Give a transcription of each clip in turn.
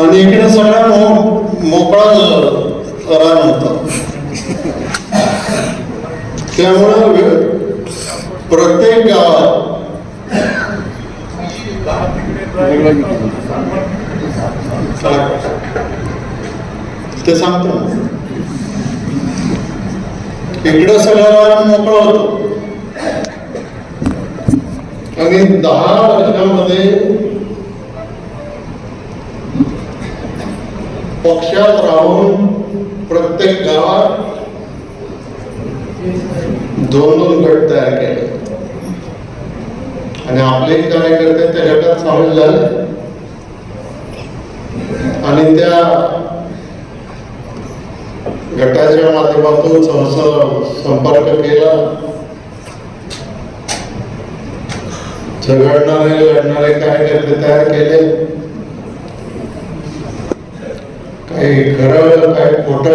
आणि इकडे सगळा मो मोकळा रान होता. त्यामुळं प्रत्येक गावात ते सांगतो इकडं सगळं रान मोकळं होतं. आणि दहा वर्षामध्ये पक्षात राहून प्रत्येक गावात दोन दोन गट तयार केले. आणि आपले कार्यकर्ते त्या गटात सामील झाले. आणि त्या गटाच्या माध्यमातून संस- संपर्क केला. झगडणारे लढणारे कार्यकर्ते तयार केले. काही खरं काही खोट?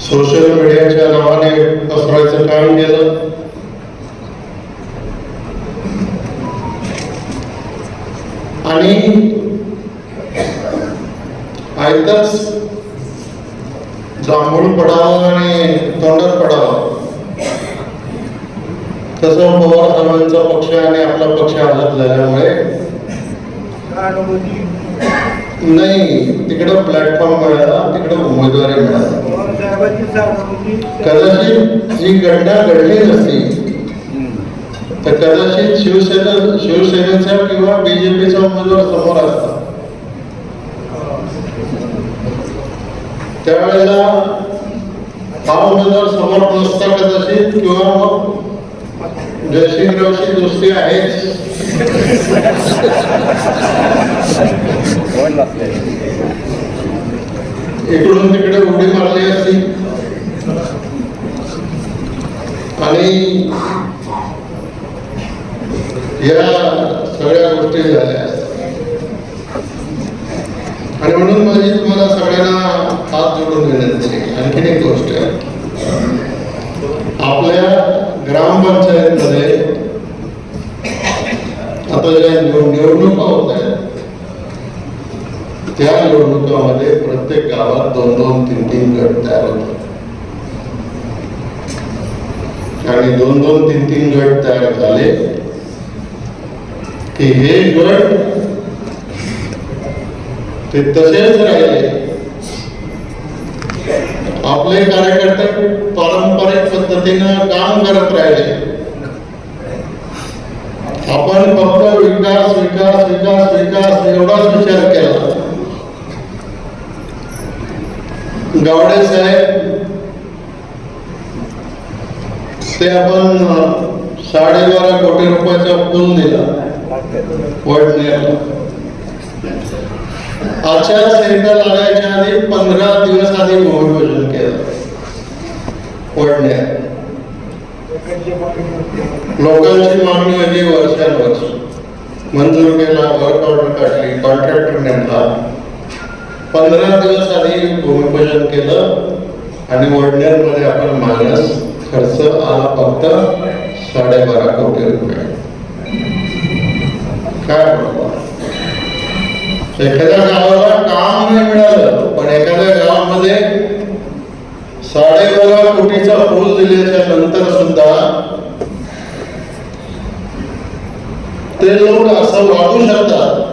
सोशल मीडियाच्या नावाने पसरायचं काम केलं आणि आयतच जांभूळ पडावं आणि तोंडात पडावं. तसं पवार साहेबांचा पक्ष आणि आपला पक्ष आघात झाल्यामुळे नाही तिकडं प्लॅटफॉर्म मिळाला तिकडं उमेदवारी मिळाली. कदाचित जी घटना घडली नसती तर कदाचित शिवसेना शिवसेनेचा किंवा बीजेपीचा उमेदवार समोर असता. त्यावेळेला हा उमेदवार समोर नसता कदाचित किंवा मग जयसिंगरावशी दोस्ती आहेच. इकडून तिकडे उडी मारली असती. आणि या सगळ्या गोष्टी झाल्या. आणि म्हणून माझी तुम्हाला सगळ्यांना हात जोडून विनंती आणखीन एक गोष्ट. आहे आपल्या ग्रामपंचायतमध्ये आता ज्या निवडणूक पावत होत आहेत त्या निवडणुकामध्ये प्रत्येक गावात दोन दोन तीन तीन गट तयार होतात. आणि दोन दोन तीन तीन गट तयार झाले की हे गट ते तसेच राहिले. आपले कार्यकर्ते पारंपरिक पद्धतीनं काम करत राहिले. गावडे साहेब ते आपण साडेबारा कोटी रुपयाचा पूल दिला. वडनेरला आचारसंहिता लागायच्या आधी पंधरा दिवस आधी भूमिपूजन केलं. वडनेर लोकांची मागणी होती वर्षानुवर्ष. मंजूर केला वर्क ऑर्डर काढली कॉन्ट्रॅक्टर नेमला. पंधरा दिवस आधी भूमिपूजन केलं आणि वडनेरमध्ये आपण मानस खर्च आला फक्त साडेबारा कोटी रुपये. काय एखाद्या गावाला काम नाही मिळालं पण एखाद्या गावामध्ये साडेबारा कोटीचा पूल दिल्याच्या नंतर सुद्धा ते लोक असं वागू शकतात.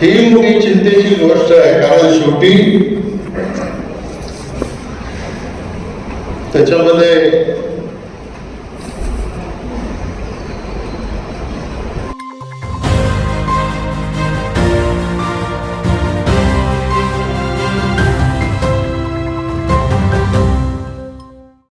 ही मोठी चिंतेची गोष्ट आहे कारण शेवटी त्याच्यामध्ये